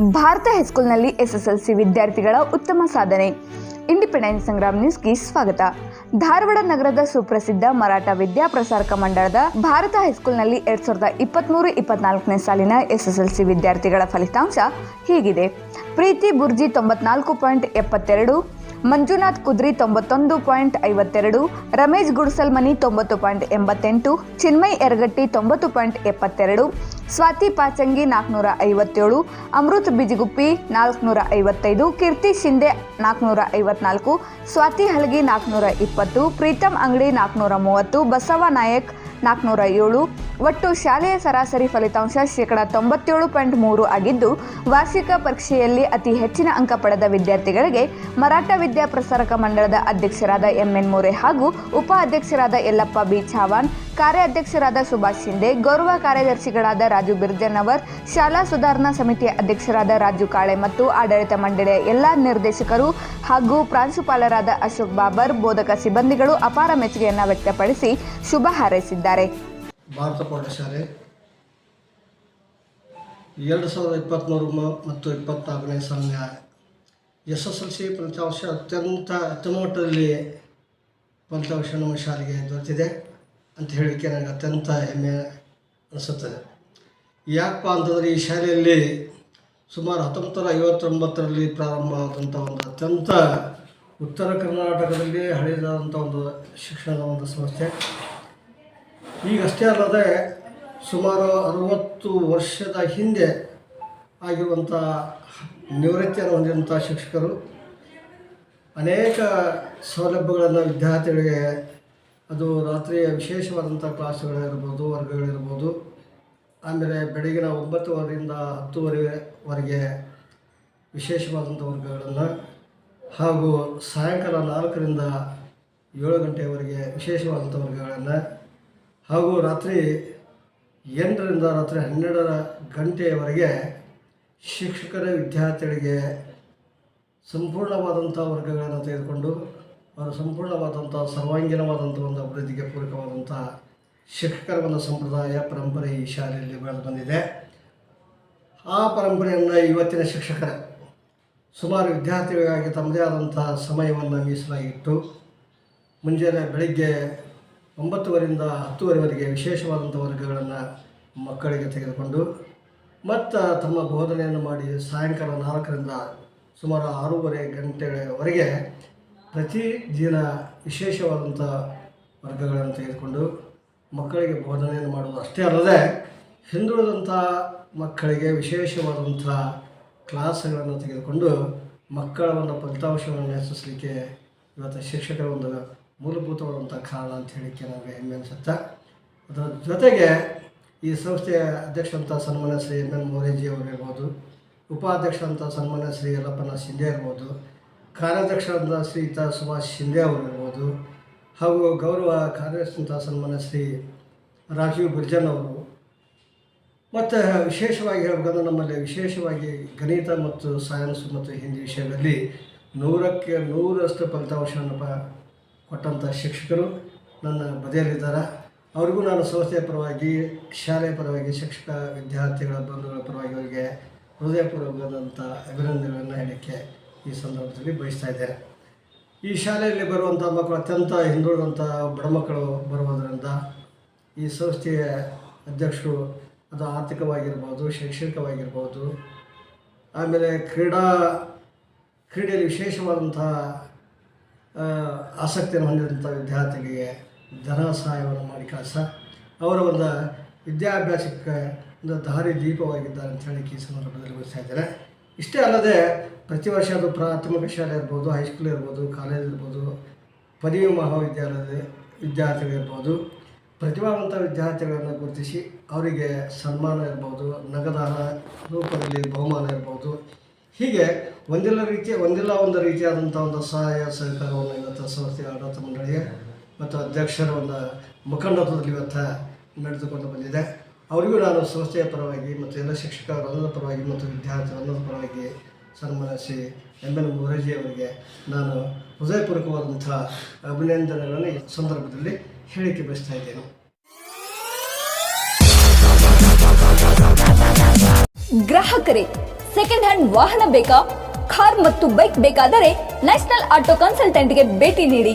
Bharat ಹೈಸ್ಕೂಲ್ನಲ್ಲಿ SSLC ವಿದ್ಯಾರ್ಥಿಗಳ ಉತ್ತಮ ಸಾಧನೆ. ಇಂಡಿಪೆಂಡೆನ್ಸ್ ಸಂಗ್ರಾಮ್ ನ್ಯೂಸ್ಗೆ ಸ್ವಾಗತ. ಧಾರವಾಡ ನಗರದ ಸುಪ್ರಸಿದ್ಧ ಮರಾಠ ವಿದ್ಯಾಪ್ರಸಾರಕ ಮಂಡಳದ ಭಾರತ ಹೈಸ್ಕೂಲ್ನಲ್ಲಿ ಎರಡ್ ಸಾವಿರದ ಇಪ್ಪತ್ತ್ಮೂರು ಇಪ್ಪತ್ನಾಲ್ಕನೇ ಸಾಲಿನ ಎಸ್ಎಸ್ಎಲ್ಸಿ ವಿದ್ಯಾರ್ಥಿಗಳ ಫಲಿತಾಂಶ ಹೀಗಿದೆ. ಪ್ರೀತಿ ಬುರ್ಜಿ ತೊಂಬತ್ನಾಲ್ಕು ಪಾಯಿಂಟ್ ಎಪ್ಪತ್ತೆರಡು, ಮಂಜುನಾಥ್ ಕುದ್ರಿ ತೊಂಬತ್ತೊಂದು ಪಾಯಿಂಟ್ ಐವತ್ತೆರಡು, ರಮೇಶ್ ಗುಡ್ಸಲ್ಮನಿ ತೊಂಬತ್ತು ಪಾಯಿಂಟ್ ಎಂಬತ್ತೆಂಟು, ಚಿನ್ಮಯ್ ಎರಗಟ್ಟಿ ತೊಂಬತ್ತು ಪಾಯಿಂಟ್ ಎಪ್ಪತ್ತೆರಡು ಸ್ವಾತಿ ಪಾಚಂಗಿ ನಾಲ್ಕುನೂರ ಐವತ್ತೇಳು, ಅಮೃತ್ ಬಿಜಿಗುಪ್ಪಿ ನಾಲ್ಕುನೂರ ಐವತ್ತೈದು, ಕೀರ್ತಿ ಶಿಂದೆ ನಾಲ್ಕುನೂರ ಐವತ್ನಾಲ್ಕು, ಸ್ವಾತಿ ಹಲಗಿ ನಾಲ್ಕುನೂರ ಇಪ್ಪತ್ತು ಪ್ರೀತಮ್ ಅಂಗಡಿ ನಾಲ್ಕುನೂರ ಮೂವತ್ತು, ಬಸವ ನಾಯಕ್ ನಾಲ್ಕುನೂರ ಏಳು, ಒಟ್ಟು ಶಾಲೆಯ ಸರಾಸರಿ ಫಲಿತಾಂಶ ಶೇಕಡಾ ತೊಂಬತ್ತೇಳು ಪಾಯಿಂಟ್ ಮೂರು ಆಗಿದ್ದು, ವಾರ್ಷಿಕ ಪರೀಕ್ಷೆಯಲ್ಲಿ ಅತಿ ಹೆಚ್ಚಿನ ಅಂಕ ಪಡೆದ ವಿದ್ಯಾರ್ಥಿಗಳಿಗೆ ಮರಾಠ ವಿದ್ಯಾಪ್ರಸಾರಕ ಮಂಡಳದ ಅಧ್ಯಕ್ಷರಾದ ಎಂಎನ್ ಮೋರೆ ಹಾಗೂ ಉಪ ಅಧ್ಯಕ್ಷರಾದ ಯಲ್ಲಪ್ಪ ಬಿ ಛಾವಾನ್ ಕಾರ್ಯಾಧ್ಯಕ್ಷರಾದ ಸುಭಾಷ್ ಶಿಂದೆ ಗೌರವ ಕಾರ್ಯದರ್ಶಿಗಳಾದ ರಾಜು ಬಿರ್ಜನವರ್, ಶಾಲಾ ಸುಧಾರಣಾ ಸಮಿತಿಯ ಅಧ್ಯಕ್ಷರಾದ ರಾಜು ಕಾಳೆ ಮತ್ತು ಆಡಳಿತ ಮಂಡಳಿಯ ಎಲ್ಲ ನಿರ್ದೇಶಕರು ಹಾಗೂ ಪ್ರಾಂಶುಪಾಲರಾದ ಅಶೋಕ್ ಬಾಬರ್, ಬೋಧಕ ಸಿಬ್ಬಂದಿಗಳು ಅಪಾರ ಮೆಚ್ಚುಗೆಯನ್ನು ವ್ಯಕ್ತಪಡಿಸಿ ಶುಭ ಹಾರೈಸಿದ್ದಾರೆ. ಭಾರತ ಪಾಠಶಾಲೆ ಎರಡು ಸಾವಿರದ ಇಪ್ಪತ್ತ್ಮೂರು ಮತ್ತು ಇಪ್ಪತ್ನಾಲ್ಕನೇ ಸಾಲಿನ ಎಸ್ ಎಸ್ ಎಲ್ ಸಿ ಫಲಿತಾಂಶ ಅತ್ಯಂತ ಮಟ್ಟದಲ್ಲಿ ಫಲಿತಾಂಶ ನಮ್ಮ ಶಾಲೆಗೆ ದೊರೆತಿದೆ. ಅಂತ ಹೇಳಲಿಕ್ಕೆ ನನಗೆ ಅತ್ಯಂತ ಹೆಮ್ಮೆ ಅನಿಸುತ್ತದೆ. ಯಾಕಪ್ಪ ಅಂತಂದರೆ ಈ ಶಾಲೆಯಲ್ಲಿ ಸುಮಾರು ಹತ್ತೊಂಬತ್ತು ಐವತ್ತೊಂಬತ್ತರಲ್ಲಿ ಪ್ರಾರಂಭ ಆದಂಥ ಒಂದು ಅತ್ಯಂತ ಉತ್ತರ ಕರ್ನಾಟಕದಲ್ಲಿ ಹಳೆಯದಾದಂಥ ಒಂದು ಶಿಕ್ಷಣದ ಒಂದು ಸಂಸ್ಥೆ. ಈಗಷ್ಟೇ ಅಲ್ಲದೆ ಸುಮಾರು ಅರುವತ್ತು ವರ್ಷದ ಹಿಂದೆ ಆಗಿರುವಂಥ ನಿವೃತ್ತಿಯನ್ನು ಹೊಂದಿರುವಂಥ ಶಿಕ್ಷಕರು ಅನೇಕ ಸೌಲಭ್ಯಗಳನ್ನು ವಿದ್ಯಾರ್ಥಿಗಳಿಗೆ ಅದು ರಾತ್ರಿಯ ವಿಶೇಷವಾದಂಥ ಕ್ಲಾಸ್ಗಳಿರ್ಬೋದು, ವರ್ಗಗಳಿರ್ಬೋದು. ಆಮೇಲೆ ಬೆಳಗಿನ ಒಂಬತ್ತುವರೆಯಿಂದ ಹತ್ತುವರೆವರೆಗೆ ವಿಶೇಷವಾದಂಥ ವರ್ಗಗಳನ್ನು ಹಾಗೂ ಸಾಯಂಕಾಲ ನಾಲ್ಕರಿಂದ ಏಳು ಗಂಟೆಯವರೆಗೆ ವಿಶೇಷವಾದಂಥ ವರ್ಗಗಳನ್ನು ಹಾಗೂ ರಾತ್ರಿ ಎಂಟರಿಂದ ರಾತ್ರಿ ಹನ್ನೆರಡರ ಗಂಟೆಯವರೆಗೆ ಶಿಕ್ಷಕರ ವಿದ್ಯಾರ್ಥಿಗಳಿಗೆ ಸಂಪೂರ್ಣವಾದಂಥ ವರ್ಗಗಳನ್ನು ತೆಗೆದುಕೊಂಡು ಅವರು ಸಂಪೂರ್ಣವಾದಂಥ, ಸರ್ವಾಂಗೀಣವಾದಂಥ ಒಂದು ಅಭಿವೃದ್ಧಿಗೆ ಪೂರಕವಾದಂಥ ಶಿಕ್ಷಕರ ಒಂದು ಸಂಪ್ರದಾಯ ಪರಂಪರೆ ಈ ಶಾಲೆಯಲ್ಲಿ ಬೆಳೆದು ಬಂದಿದೆ. ಆ ಪರಂಪರೆಯನ್ನು ಇವತ್ತಿನ ಶಿಕ್ಷಕರ, ಸುಮಾರು ವಿದ್ಯಾರ್ಥಿಗಳಿಗಾಗಿ ತಮ್ಮದೇ ಆದಂಥ ಸಮಯವನ್ನು ಮೀಸಲಾಗಿಟ್ಟು ಮುಂಜಾನೆ ಬೆಳಿಗ್ಗೆ ಒಂಬತ್ತುವರೆಯಿಂದ ಹತ್ತುವರೆವರೆಗೆ ವಿಶೇಷವಾದಂಥ ವರ್ಗಗಳನ್ನು ಮಕ್ಕಳಿಗೆ ತೆಗೆದುಕೊಂಡು, ಮತ್ತು ತಮ್ಮ ಬೋಧನೆಯನ್ನು ಮಾಡಿ ಸಾಯಂಕಾಲ ನಾಲ್ಕರಿಂದ ಸುಮಾರು ಆರೂವರೆ ಗಂಟೆಯವರೆಗೆ ಪ್ರತಿ ದಿನ ವಿಶೇಷವಾದಂಥ ವರ್ಗಗಳನ್ನು ತೆಗೆದುಕೊಂಡು ಮಕ್ಕಳಿಗೆ ಬೋಧನೆಯನ್ನು ಮಾಡುವುದು ಅಷ್ಟೇ ಅಲ್ಲದೆ ಹಿಂದುಳಿದಂಥ ಮಕ್ಕಳಿಗೆ ವಿಶೇಷವಾದಂಥ ಕ್ಲಾಸ್ಗಳನ್ನು ತೆಗೆದುಕೊಂಡು ಮಕ್ಕಳ ಒಂದು ಫಲಿತಾಂಶವನ್ನು ಹೆಚ್ಚಿಸಲಿಕ್ಕೆ ಇವತ್ತು ಶಿಕ್ಷಕರ ಒಂದು ಮೂಲಭೂತವಾದಂಥ ಕಾರಣ ಅಂತ ಹೇಳಿಕ್ಕೆ ನನಗೆ ಹೆಮ್ಮೆ ಅನಿಸುತ್ತೆ. ಅದರ ಜೊತೆಗೆ ಈ ಸಂಸ್ಥೆಯ ಅಧ್ಯಕ್ಷರಂಥ ಸನ್ಮಾನ್ಯ ಶ್ರೀ ಎಂ ಎನ್ ಮೋರೇಜಿ ಅವರು ಇರ್ಬೋದು, ಉಪಾಧ್ಯಕ್ಷ ಅಂತ ಸನ್ಮಾನ್ಯ ಶ್ರೀ ಯಲ್ಲಪ್ಪನ ಶಿಂದೆ ಇರ್ಬೋದು ಕಾರ್ಯಾಧ್ಯಕ್ಷ ಅಂತ ಶ್ರೀಯುತ ಸುಭಾಷ್ ಶಿಂದೆ ಅವರು ಇರ್ಬೋದು ಹಾಗೂ ಗೌರವ ಕಾರ್ಯದರ್ಶಿ ಸನ್ಮಾನ ಶ್ರೀ ರಾಜೀವ್ ಬಿರ್ಜನ್ ಅವರು. ಮತ್ತು ವಿಶೇಷವಾಗಿ ಹೇಳಬೇಕಂದ್ರೆ ನಮ್ಮಲ್ಲಿ ವಿಶೇಷವಾಗಿ ಗಣಿತ ಮತ್ತು ಸೈನ್ಸ್ ಮತ್ತು ಹಿಂದಿ ವಿಷಯದಲ್ಲಿ ನೂರಕ್ಕೆ ನೂರಷ್ಟು ಫಲಿತಾಂಶವನ್ನು ಪ ಕೊಟ್ಟಂಥ ಶಿಕ್ಷಕರು ನನ್ನ ಬದಿಯಲ್ಲಿದ್ದಾರೆ. ಅವ್ರಿಗೂ ನಾನು ಸಂಸ್ಥೆಯ ಪರವಾಗಿ, ಶಾಲೆಯ ಪರವಾಗಿ, ಶಿಕ್ಷಕ ವಿದ್ಯಾರ್ಥಿಗಳ ಬಂಧುಗಳ ಪರವಾಗಿ ಅವರಿಗೆ ಹೃದಯಪೂರ್ವಕವಾದಂಥ ಅಭಿನಂದನೆಗಳನ್ನು ಹೇಳಲಿಕ್ಕೆ ಈ ಸಂದರ್ಭದಲ್ಲಿ ಬಯಸ್ತಾ ಇದ್ದಾರೆ. ಈ ಶಾಲೆಯಲ್ಲಿ ಬರುವಂಥ ಮಕ್ಕಳು ಅತ್ಯಂತ ಹಿಂದುಳಿದಂಥ ಬಡ ಮಕ್ಕಳು ಬರುವುದರಿಂದ ಈ ಸಂಸ್ಥೆಯ ಅಧ್ಯಕ್ಷರು ಅದು ಆರ್ಥಿಕವಾಗಿರ್ಬೋದು, ಶೈಕ್ಷಣಿಕವಾಗಿರ್ಬೋದು, ಆಮೇಲೆ ಕ್ರೀಡಾ, ಕ್ರೀಡೆಯಲ್ಲಿ ವಿಶೇಷವಾದಂಥ ಆಸಕ್ತಿಯನ್ನು ಹೊಂದಿದಂಥ ವಿದ್ಯಾರ್ಥಿಗಳಿಗೆ ಧನ ಸಹಾಯವನ್ನು ಮಾಡಿ ಕಳಿಸ ಅವರ ಒಂದು ವಿದ್ಯಾಭ್ಯಾಸಕ್ಕೆ ಒಂದು ದಾರಿ ದೀಪವಾಗಿದ್ದಾರೆ ಅಂತ ಹೇಳಿ ಈ ಸಂದರ್ಭದಲ್ಲಿ ಬಯಸ್ತಾ ಇಷ್ಟೇ ಅಲ್ಲದೆ ಪ್ರತಿ ವರ್ಷ ಅದು ಪ್ರಾಥಮಿಕ ಶಾಲೆ ಇರ್ಬೋದು ಹೈಸ್ಕೂಲ್ ಇರ್ಬೋದು ಕಾಲೇಜ್ ಇರ್ಬೋದು, ಪದವಿ ಮಹಾವಿದ್ಯಾಲಯದ ವಿದ್ಯಾರ್ಥಿಗಳಿರ್ಬೋದು. ಪ್ರತಿಭಾವಂತ ವಿದ್ಯಾರ್ಥಿಗಳನ್ನು ಗುರುತಿಸಿ ಅವರಿಗೆ ಸನ್ಮಾನ ಇರ್ಬೋದು, ನಗದಾನ ರೂಪದಲ್ಲಿ ಬಹುಮಾನ ಇರ್ಬೋದು. ಹೀಗೆ ಒಂದಿಲ್ಲ ರೀತಿಯ, ಒಂದಿಲ್ಲ ಒಂದು ರೀತಿಯಾದಂಥ ಒಂದು ಸಹಾಯ, ಸಹಕಾರವನ್ನು ಇವತ್ತು ಸಂಸ್ಥೆಯ ಆಡಳಿತ ಮಂಡಳಿಗೆ ಮತ್ತು ಅಧ್ಯಕ್ಷರ ಒಂದು ಮುಖಂಡತ್ವದಲ್ಲಿ ಇವತ್ತು ನಡೆದುಕೊಂಡು ಬಂದಿದೆ. ಅವರಿಗೂ ನಾನು ಸಂಸ್ಥೆಯ ಪರವಾಗಿ ಮತ್ತು ಎಲ್ಲ ಶಿಕ್ಷಕರೆಲ್ಲ ಪರವಾಗಿ ಮತ್ತು ವಿದ್ಯಾರ್ಥಿ ವೃಂದದ ಪರವಾಗಿ ಸನ್ಮಾನಿಸಿ ಎಂ ಎಲ್ ಅವರಿಗೆ ನಾನು ಹೃದಯಪೂರ್ವಕವಾದಂಥ ಅಭಿನಂದನೆಗಳನ್ನು ಈ ಸಂದರ್ಭದಲ್ಲಿ ಹೇಳಿಕೆ ಬಯಸ್ತಾ ಇದ್ದೇನೆ. ಗ್ರಾಹಕರೇ ಸೆಕೆಂಡ್ ಹ್ಯಾಂಡ್ ವಾಹನ ಬೇಕಾ? ಕಾರ್ ಮತ್ತು ಬೈಕ್ ಬೇಕಾದರೆ ನ್ಯಾಷನಲ್ ಆಟೋ ಕನ್ಸಲ್ಟೆಂಟ್ಗೆ ಭೇಟಿ ನೀಡಿ.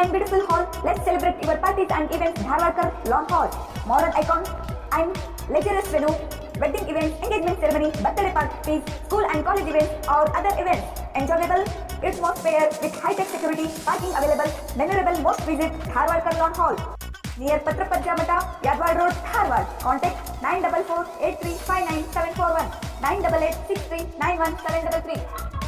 And beautiful hall. Let's celebrate your parties and events. Dharwarkar Lawn Hall. Modern icon and luxurious venue. Wedding events, engagement ceremony, birthday parties, school and college events or other events. Enjoyable atmosphere with high-tech security, parking available, memorable most visit Dharwarkar Lawn Hall. Near Patrapajja Mata, Yadwad Road, Dharwad. Contact 944 8359 741 988 63 91 733.